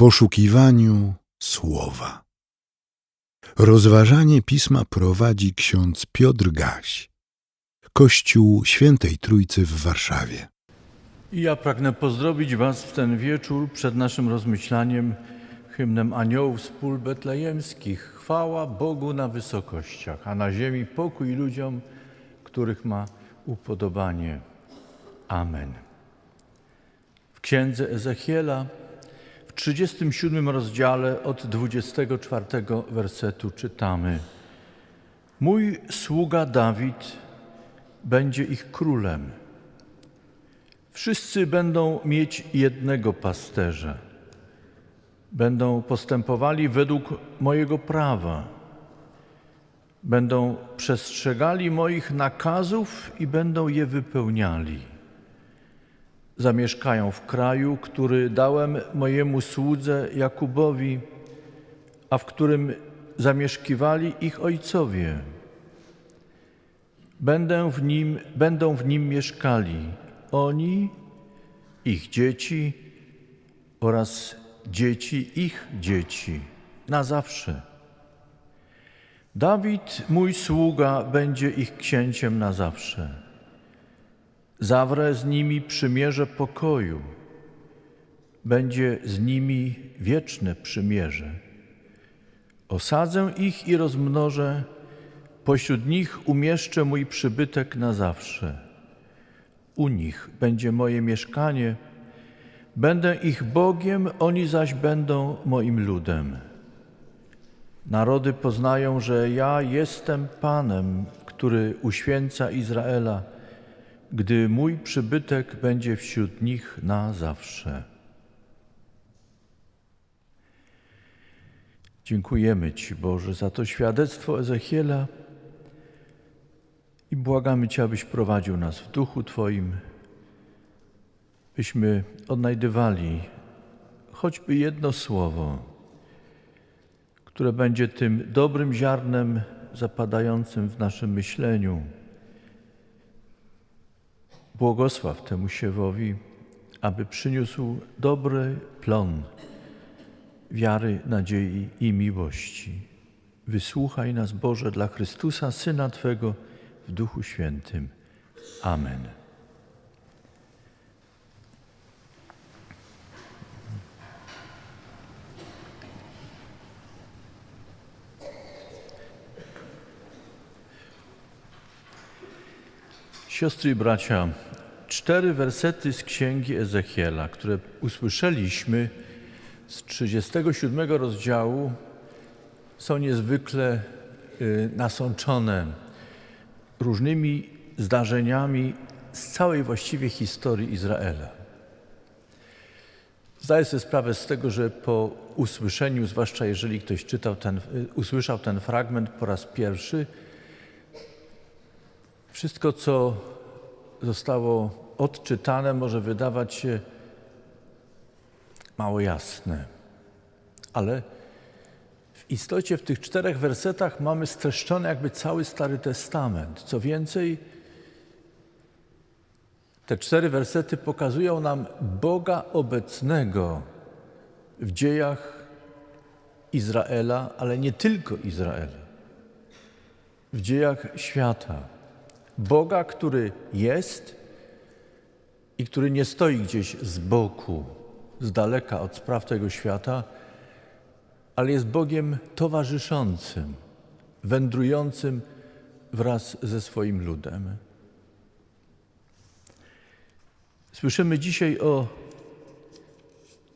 poszukiwaniu słowa. Rozważanie pisma prowadzi ksiądz Piotr Gaś, Kościół Świętej Trójcy w Warszawie. Ja pragnę pozdrowić Was w ten wieczór przed naszym rozmyślaniem hymnem Aniołów z pól betlejemskich. Chwała Bogu na wysokościach, a na ziemi pokój ludziom, których ma upodobanie. Amen. W księdze Ezechiela 37 rozdziale od 24 wersetu czytamy: Mój sługa Dawid będzie ich królem. Wszyscy będą mieć jednego pasterza. Będą postępowali według mojego prawa. Będą przestrzegali moich nakazów i będą je wypełniali. Zamieszkają w kraju, który dałem mojemu słudze Jakubowi, a w którym zamieszkiwali ich ojcowie. Będę w nim, będą w nim mieszkali oni, ich dzieci oraz dzieci ich dzieci na zawsze. Dawid, mój sługa, będzie ich księciem na zawsze. Zawrę z nimi przymierze pokoju. Będzie z nimi wieczne przymierze. Osadzę ich i rozmnożę, pośród nich umieszczę mój przybytek na zawsze. U nich będzie moje mieszkanie, będę ich Bogiem, oni zaś będą moim ludem. Narody poznają, że ja jestem Panem, który uświęca Izraela, gdy mój przybytek będzie wśród nich na zawsze. Dziękujemy Ci, Boże, za to świadectwo Ezechiela i błagamy Cię, abyś prowadził nas w duchu Twoim, byśmy odnajdywali choćby jedno słowo, które będzie tym dobrym ziarnem zapadającym w naszym myśleniu. Błogosław temu siewowi, aby przyniósł dobry plon wiary, nadziei i miłości. Wysłuchaj nas, Boże, dla Chrystusa, Syna Twego, w Duchu Świętym. Amen. Siostry i bracia, cztery wersety z księgi Ezechiela, które usłyszeliśmy z 37 rozdziału, są niezwykle y, nasączone różnymi zdarzeniami z całej właściwie historii Izraela. Zdaję sobie sprawę z tego, że po usłyszeniu, zwłaszcza jeżeli ktoś czytał ten, usłyszał ten fragment po raz pierwszy, wszystko, co zostało odczytane, może wydawać się mało jasne. Ale w istocie w tych czterech wersetach mamy streszczony jakby cały Stary Testament. Co więcej, te cztery wersety pokazują nam Boga obecnego w dziejach Izraela, ale nie tylko Izraela, w dziejach świata. Boga, który jest i który nie stoi gdzieś z boku, z daleka od spraw tego świata, ale jest Bogiem towarzyszącym, wędrującym wraz ze swoim ludem. Słyszymy dzisiaj o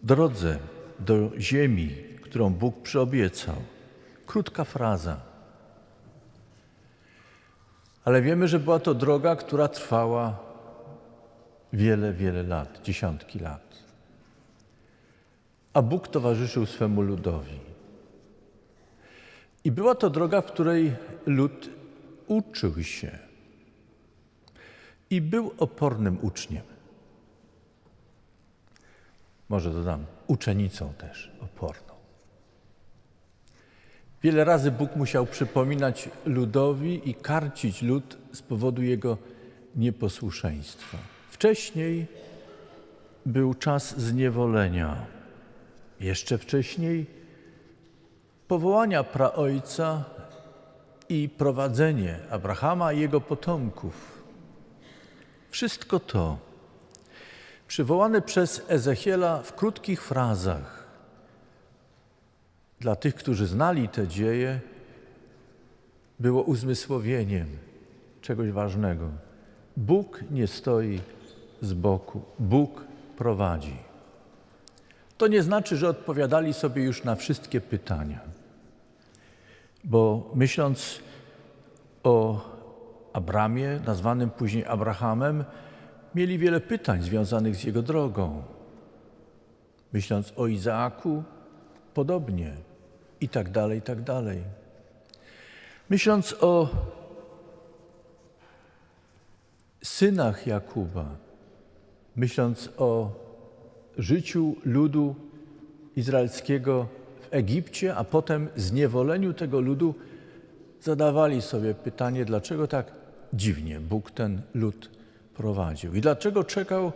drodze do ziemi, którą Bóg przyobiecał. Krótka fraza. Ale wiemy, że była to droga, która trwała wiele, wiele lat, dziesiątki lat. A Bóg towarzyszył swemu ludowi. I była to droga, w której lud uczył się i był opornym uczniem. Może dodam, uczennicą też oporną. Wiele razy Bóg musiał przypominać ludowi i karcić lud z powodu jego nieposłuszeństwa. Wcześniej był czas zniewolenia, jeszcze wcześniej powołania praojca i prowadzenie Abrahama i jego potomków. Wszystko to przywołane przez Ezechiela w krótkich frazach dla tych, którzy znali te dzieje, było uzmysłowieniem czegoś ważnego. Bóg nie stoi z boku, Bóg prowadzi. To nie znaczy, że odpowiadali sobie już na wszystkie pytania, bo myśląc o Abramie, nazwanym później Abrahamem, mieli wiele pytań związanych z jego drogą. Myśląc o Izaaku, podobnie i tak dalej, i tak dalej. Myśląc o synach Jakuba, myśląc o życiu ludu izraelskiego w Egipcie, a potem zniewoleniu tego ludu, zadawali sobie pytanie, dlaczego tak dziwnie Bóg ten lud prowadził i dlaczego czekał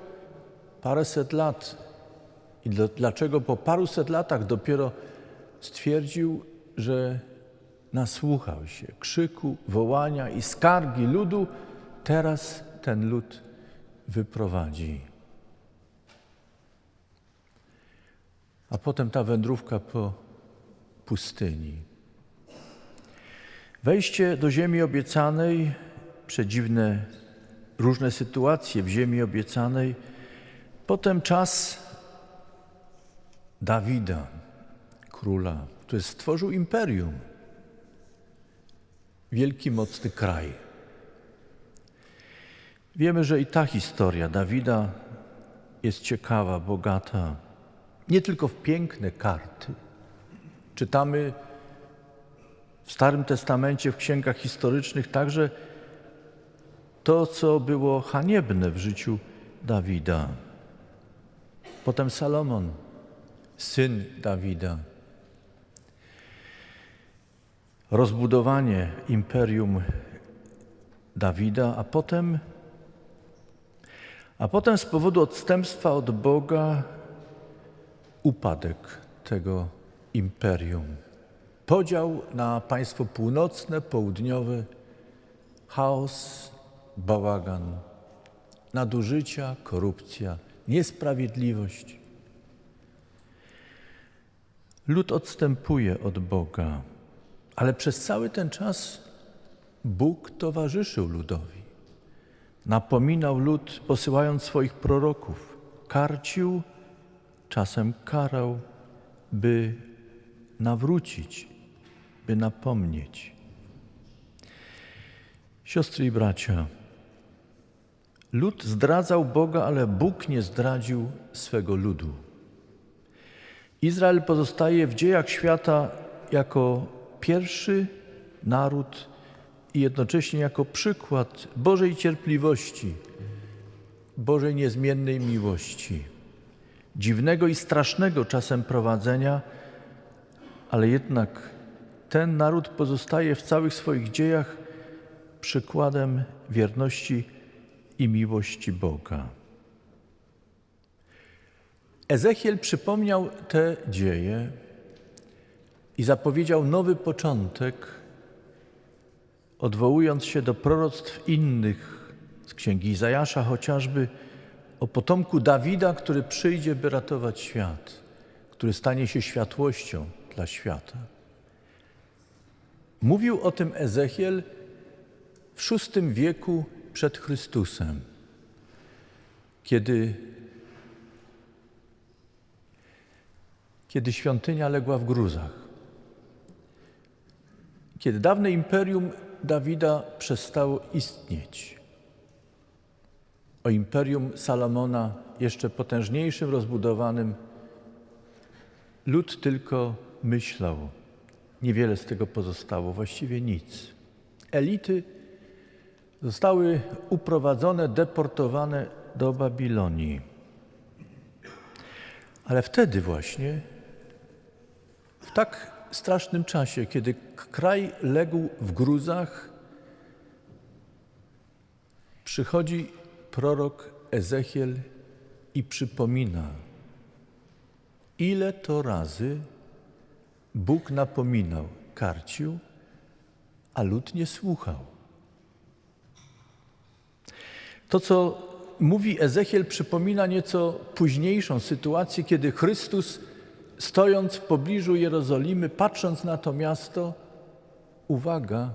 paręset lat i dla- dlaczego po paruset latach dopiero stwierdził, że nasłuchał się krzyku, wołania i skargi ludu, teraz ten lud wyprowadzi. A potem ta wędrówka po pustyni. Wejście do ziemi obiecanej, przedziwne różne sytuacje w ziemi obiecanej, potem czas Dawida, króla, który stworzył imperium, wielki, mocny kraj. Wiemy, że i ta historia Dawida jest ciekawa, bogata, nie tylko w piękne karty. Czytamy w Starym Testamencie, w księgach historycznych także to, co było haniebne w życiu Dawida. Potem Salomon, syn Dawida. Rozbudowanie imperium Dawida, a potem, a potem z powodu odstępstwa od Boga upadek tego imperium. Podział na państwo północne, południowe, chaos, bałagan, nadużycia, korupcja, niesprawiedliwość. Lud odstępuje od Boga, ale przez cały ten czas Bóg towarzyszył ludowi. Napominał lud, posyłając swoich proroków, karcił, czasem karał, by nawrócić, by napomnieć. Siostry i bracia, lud zdradzał Boga, ale Bóg nie zdradził swego ludu. Izrael pozostaje w dziejach świata jako pierwszy naród i jednocześnie jako przykład Bożej cierpliwości, Bożej niezmiennej miłości, dziwnego i strasznego czasem prowadzenia, ale jednak ten naród pozostaje w całych swoich dziejach przykładem wierności i miłości Boga. Ezechiel przypomniał te dzieje i zapowiedział nowy początek, odwołując się do proroctw innych z księgi Izajasza chociażby o potomku Dawida, który przyjdzie, by ratować świat, który stanie się światłością dla świata. Mówił o tym Ezechiel w VI wieku przed Chrystusem, kiedy, kiedy świątynia legła w gruzach, kiedy dawne imperium Dawida przestało istnieć. O imperium Salomona, jeszcze potężniejszym, rozbudowanym, lud tylko myślał. Niewiele z tego pozostało, właściwie nic. Elity zostały uprowadzone, deportowane do Babilonii. Ale wtedy właśnie, w tak strasznym czasie, kiedy kraj legł w gruzach, przychodzi prorok Ezechiel i przypomina ile to razy Bóg napominał, karcił, a lud nie słuchał. To, co mówi Ezechiel, przypomina nieco późniejszą sytuację, kiedy Chrystus, stojąc w pobliżu Jerozolimy, patrząc na to miasto, uwaga,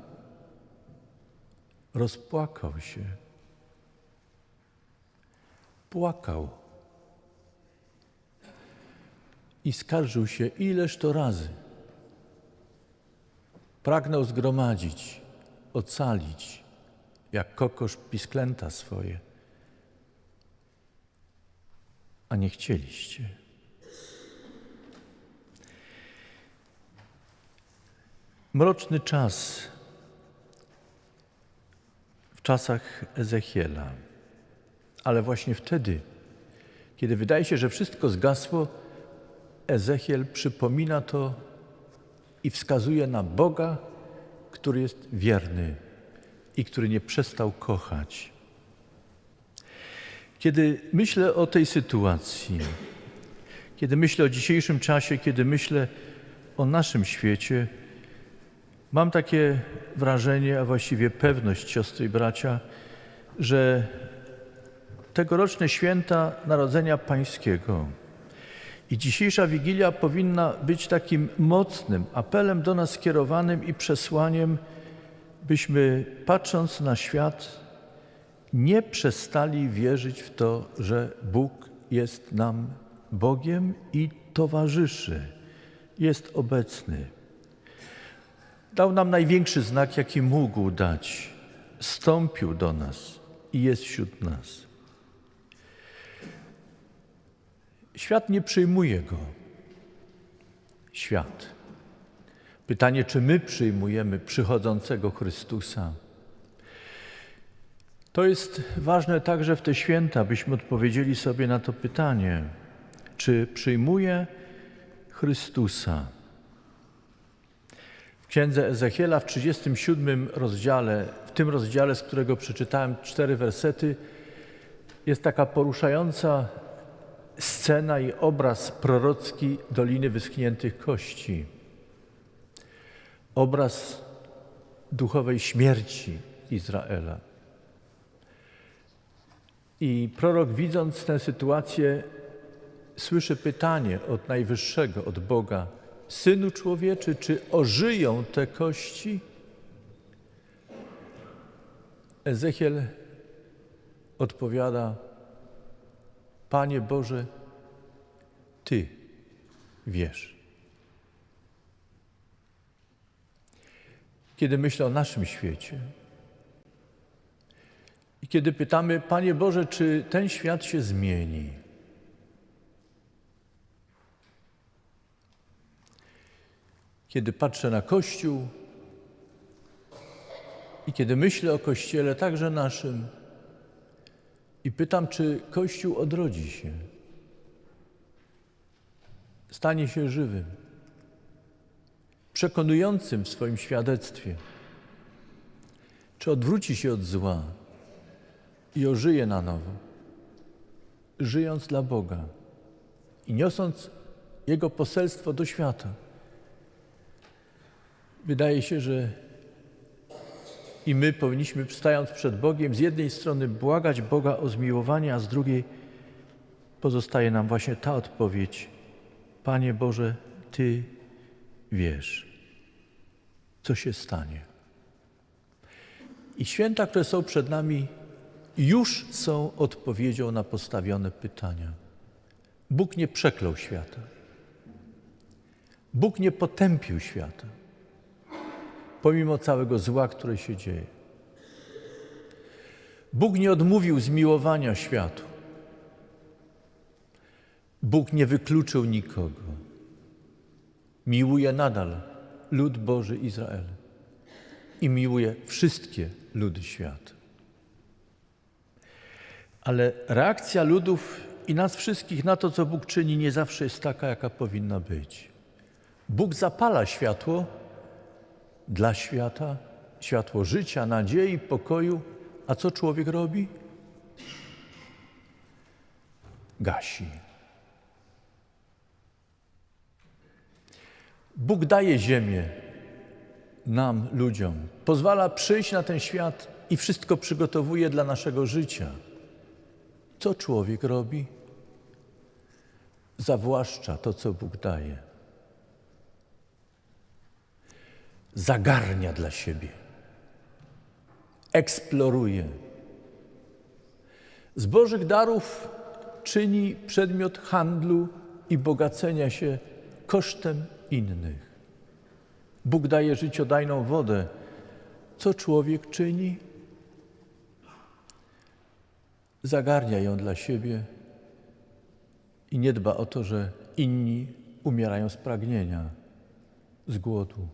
rozpłakał się. Płakał. I skarżył się ileż to razy. Pragnął zgromadzić, ocalić, jak kokosz pisklęta swoje. A nie chcieliście. Mroczny czas w czasach Ezechiela, ale właśnie wtedy, kiedy wydaje się, że wszystko zgasło, Ezechiel przypomina to i wskazuje na Boga, który jest wierny i który nie przestał kochać. Kiedy myślę o tej sytuacji, kiedy myślę o dzisiejszym czasie, kiedy myślę o naszym świecie, mam takie wrażenie, a właściwie pewność, siostry i bracia, że tegoroczne święta Narodzenia Pańskiego i dzisiejsza Wigilia powinna być takim mocnym apelem do nas skierowanym i przesłaniem, byśmy patrząc na świat, nie przestali wierzyć w to, że Bóg jest nam Bogiem i towarzyszy, jest obecny. Dał nam największy znak, jaki mógł dać. Stąpił do nas i jest wśród nas. Świat nie przyjmuje go. Świat. Pytanie, czy my przyjmujemy przychodzącego Chrystusa? To jest ważne także w te święta, byśmy odpowiedzieli sobie na to pytanie, czy przyjmuje Chrystusa. Księdze Ezechiela w 37 rozdziale, w tym rozdziale, z którego przeczytałem cztery wersety, jest taka poruszająca scena i obraz prorocki Doliny Wyschniętych Kości. Obraz duchowej śmierci Izraela. I prorok, widząc tę sytuację, słyszy pytanie od Najwyższego, od Boga: Synu człowieczy, czy ożyją te kości? Ezechiel odpowiada: Panie Boże, Ty wiesz. Kiedy myślę o naszym świecie i kiedy pytamy, Panie Boże, czy ten świat się zmieni? Kiedy patrzę na Kościół i kiedy myślę o Kościele, także naszym, i pytam, czy Kościół odrodzi się, stanie się żywym, przekonującym w swoim świadectwie, czy odwróci się od zła i ożyje na nowo, żyjąc dla Boga i niosąc Jego poselstwo do świata. Wydaje się, że i my powinniśmy, stając przed Bogiem, z jednej strony błagać Boga o zmiłowanie, a z drugiej pozostaje nam właśnie ta odpowiedź: Panie Boże, Ty wiesz, co się stanie. I święta, które są przed nami, już są odpowiedzią na postawione pytania. Bóg nie przeklął świata. Bóg nie potępił świata pomimo całego zła, które się dzieje. Bóg nie odmówił zmiłowania światu. Bóg nie wykluczył nikogo. Miłuje nadal lud Boży Izrael i miłuje wszystkie ludy świata. Ale reakcja ludów i nas wszystkich na to, co Bóg czyni, nie zawsze jest taka, jaka powinna być. Bóg zapala światło, dla świata, światło życia, nadziei, pokoju. A co człowiek robi? Gasi. Bóg daje ziemię nam, ludziom. Pozwala przyjść na ten świat i wszystko przygotowuje dla naszego życia. Co człowiek robi? Zawłaszcza to, co Bóg daje. Zagarnia dla siebie. Eksploruje. Z Bożych darów czyni przedmiot handlu i bogacenia się kosztem innych. Bóg daje życiodajną wodę. Co człowiek czyni? Zagarnia ją dla siebie i nie dba o to, że inni umierają z pragnienia, z głodu.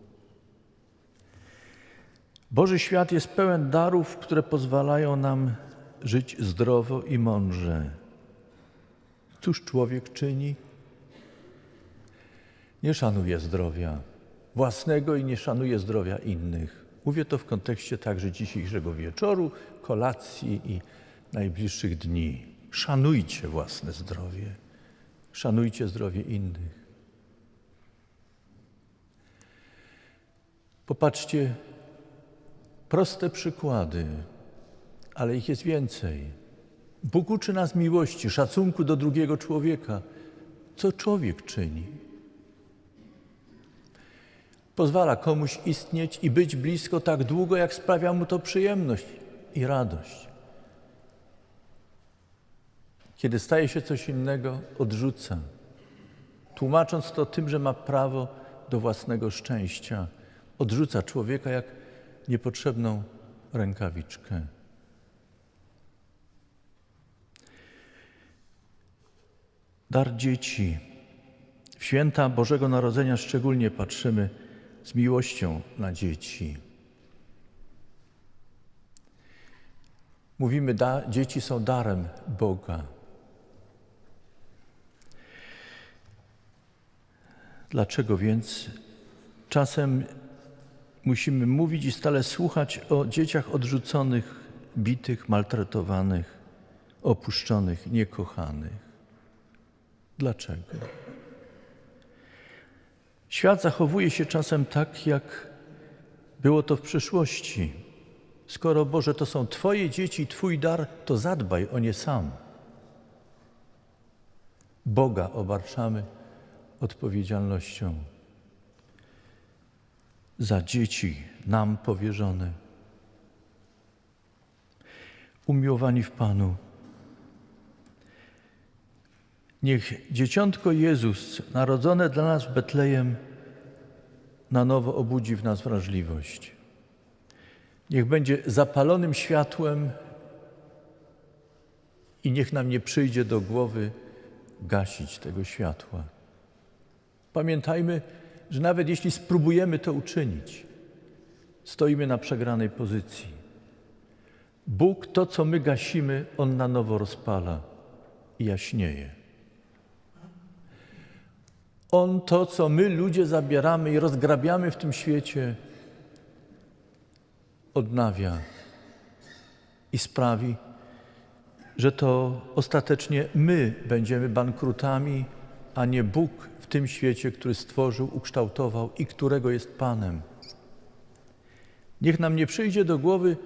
Boży świat jest pełen darów, które pozwalają nam żyć zdrowo i mądrze. Cóż człowiek czyni? Nie szanuje zdrowia własnego i nie szanuje zdrowia innych. Mówię to w kontekście także dzisiejszego wieczoru, kolacji i najbliższych dni. Szanujcie własne zdrowie, szanujcie zdrowie innych. Popatrzcie, proste przykłady, ale ich jest więcej. Bóg uczy nas miłości, szacunku do drugiego człowieka. Co człowiek czyni? Pozwala komuś istnieć i być blisko tak długo, jak sprawia mu to przyjemność i radość. Kiedy staje się coś innego, odrzuca, tłumacząc to tym, że ma prawo do własnego szczęścia. Odrzuca człowieka jak niepotrzebną rękawiczkę. Dar dzieci. W święta Bożego Narodzenia szczególnie patrzymy z miłością na dzieci. Mówimy, da, dzieci są darem Boga. Dlaczego więc czasem musimy mówić i stale słuchać o dzieciach odrzuconych, bitych, maltretowanych, opuszczonych, niekochanych? Dlaczego? Świat zachowuje się czasem tak, jak było to w przeszłości. Skoro Boże to są Twoje dzieci, Twój dar, to zadbaj o nie sam. Boga obarczamy odpowiedzialnością za dzieci nam powierzone. Umiłowani w Panu, niech dzieciątko Jezus, narodzone dla nas w Betlejem, na nowo obudzi w nas wrażliwość. Niech będzie zapalonym światłem i niech nam nie przyjdzie do głowy gasić tego światła. Pamiętajmy, że nawet jeśli spróbujemy to uczynić, stoimy na przegranej pozycji. Bóg to, co my gasimy, On na nowo rozpala i jaśnieje. On to, co my ludzie zabieramy i rozgrabiamy w tym świecie, odnawia i sprawi, że to ostatecznie my będziemy bankrutami, a nie Bóg tym świecie, który stworzył, ukształtował i którego jest Panem. Niech nam nie przyjdzie do głowy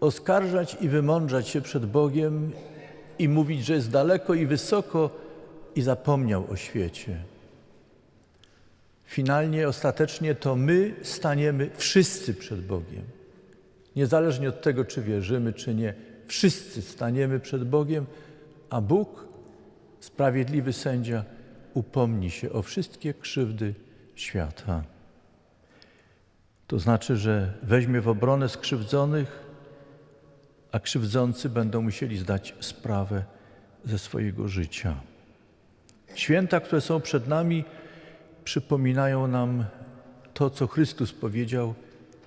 oskarżać i wymądrzać się przed Bogiem i mówić, że jest daleko i wysoko i zapomniał o świecie. Finalnie, ostatecznie to my staniemy wszyscy przed Bogiem. Niezależnie od tego, czy wierzymy, czy nie, wszyscy staniemy przed Bogiem, a Bóg, sprawiedliwy sędzia, upomni się o wszystkie krzywdy świata. To znaczy, że weźmie w obronę skrzywdzonych, a krzywdzący będą musieli zdać sprawę ze swojego życia. Święta, które są przed nami, przypominają nam to, co Chrystus powiedział: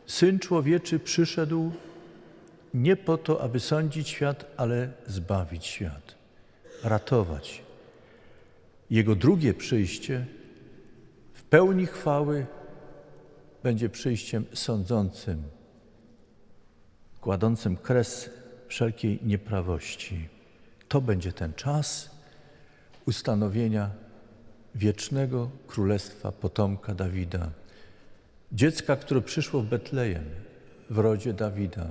Syn człowieczy przyszedł nie po to, aby sądzić świat, ale zbawić świat, ratować. Jego drugie przyjście w pełni chwały będzie przyjściem sądzącym, kładącym kres wszelkiej nieprawości. To będzie ten czas ustanowienia wiecznego królestwa potomka Dawida, dziecka, które przyszło w Betlejem, w rodzie Dawida,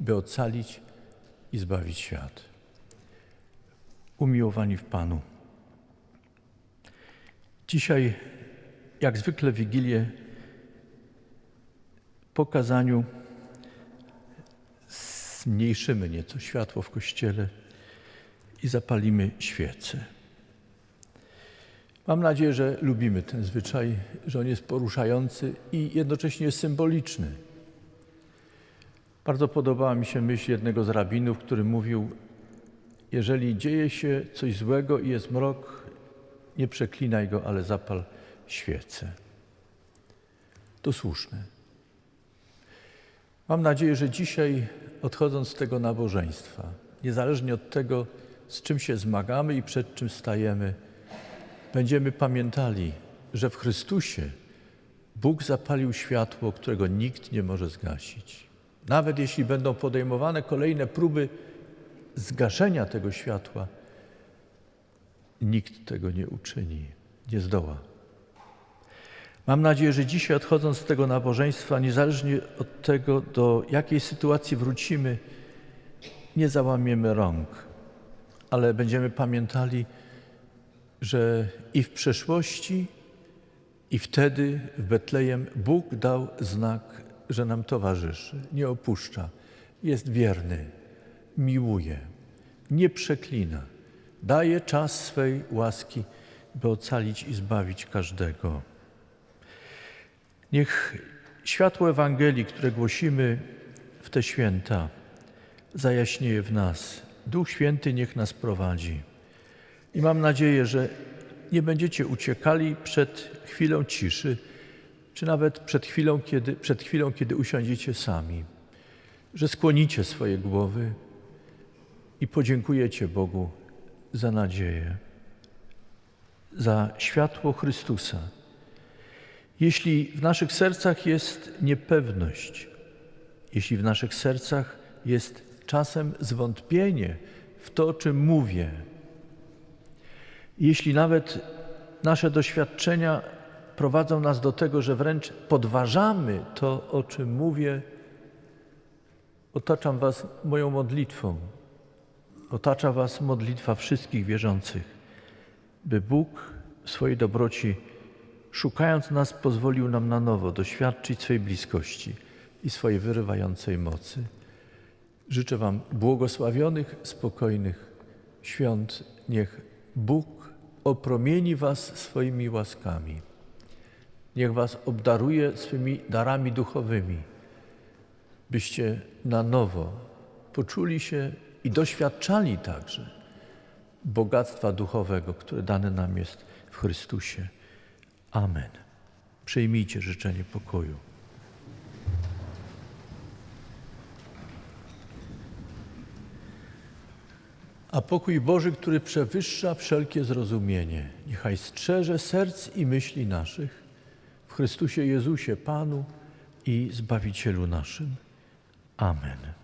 by ocalić i zbawić świat. Umiłowani w Panu. Dzisiaj, jak zwykle, Wigilię po kazaniu zmniejszymy nieco światło w kościele i zapalimy świece. Mam nadzieję, że lubimy ten zwyczaj, że on jest poruszający i jednocześnie symboliczny. Bardzo podobała mi się myśl jednego z rabinów, który mówił: Jeżeli dzieje się coś złego i jest mrok, nie przeklinaj go, ale zapal świecę. To słuszne. Mam nadzieję, że dzisiaj, odchodząc z tego nabożeństwa, niezależnie od tego, z czym się zmagamy i przed czym stajemy, będziemy pamiętali, że w Chrystusie Bóg zapalił światło, którego nikt nie może zgasić. Nawet jeśli będą podejmowane kolejne próby zgaszenia tego światła, nikt tego nie uczyni, nie zdoła. Mam nadzieję, że dzisiaj odchodząc z tego nabożeństwa, niezależnie od tego, do jakiej sytuacji wrócimy, nie załamiemy rąk, ale będziemy pamiętali, że i w przeszłości, i wtedy w Betlejem Bóg dał znak, że nam towarzyszy, nie opuszcza, jest wierny, miłuje, nie przeklina, daje czas swej łaski, by ocalić i zbawić każdego. Niech światło Ewangelii, które głosimy w te święta, zajaśnieje w nas. Duch Święty niech nas prowadzi. I mam nadzieję, że nie będziecie uciekali przed chwilą ciszy, czy nawet przed chwilą, kiedy, przed chwilą, kiedy usiądziecie sami, że skłonicie swoje głowy i podziękujecie Bogu za nadzieję, za światło Chrystusa. Jeśli w naszych sercach jest niepewność, jeśli w naszych sercach jest czasem zwątpienie w to, o czym mówię, jeśli nawet nasze doświadczenia prowadzą nas do tego, że wręcz podważamy to, o czym mówię, otaczam Was moją modlitwą. Otacza Was modlitwa wszystkich wierzących, by Bóg w swojej dobroci, szukając nas, pozwolił nam na nowo doświadczyć swej bliskości i swojej wyrywającej mocy. Życzę Wam błogosławionych, spokojnych świąt. Niech Bóg opromieni Was swoimi łaskami. Niech Was obdaruje swymi darami duchowymi, byście na nowo poczuli się i doświadczali także bogactwa duchowego, które dane nam jest w Chrystusie. Amen. Przyjmijcie życzenie pokoju. A pokój Boży, który przewyższa wszelkie zrozumienie, niechaj strzeże serc i myśli naszych w Chrystusie Jezusie, Panu i Zbawicielu naszym. Amen.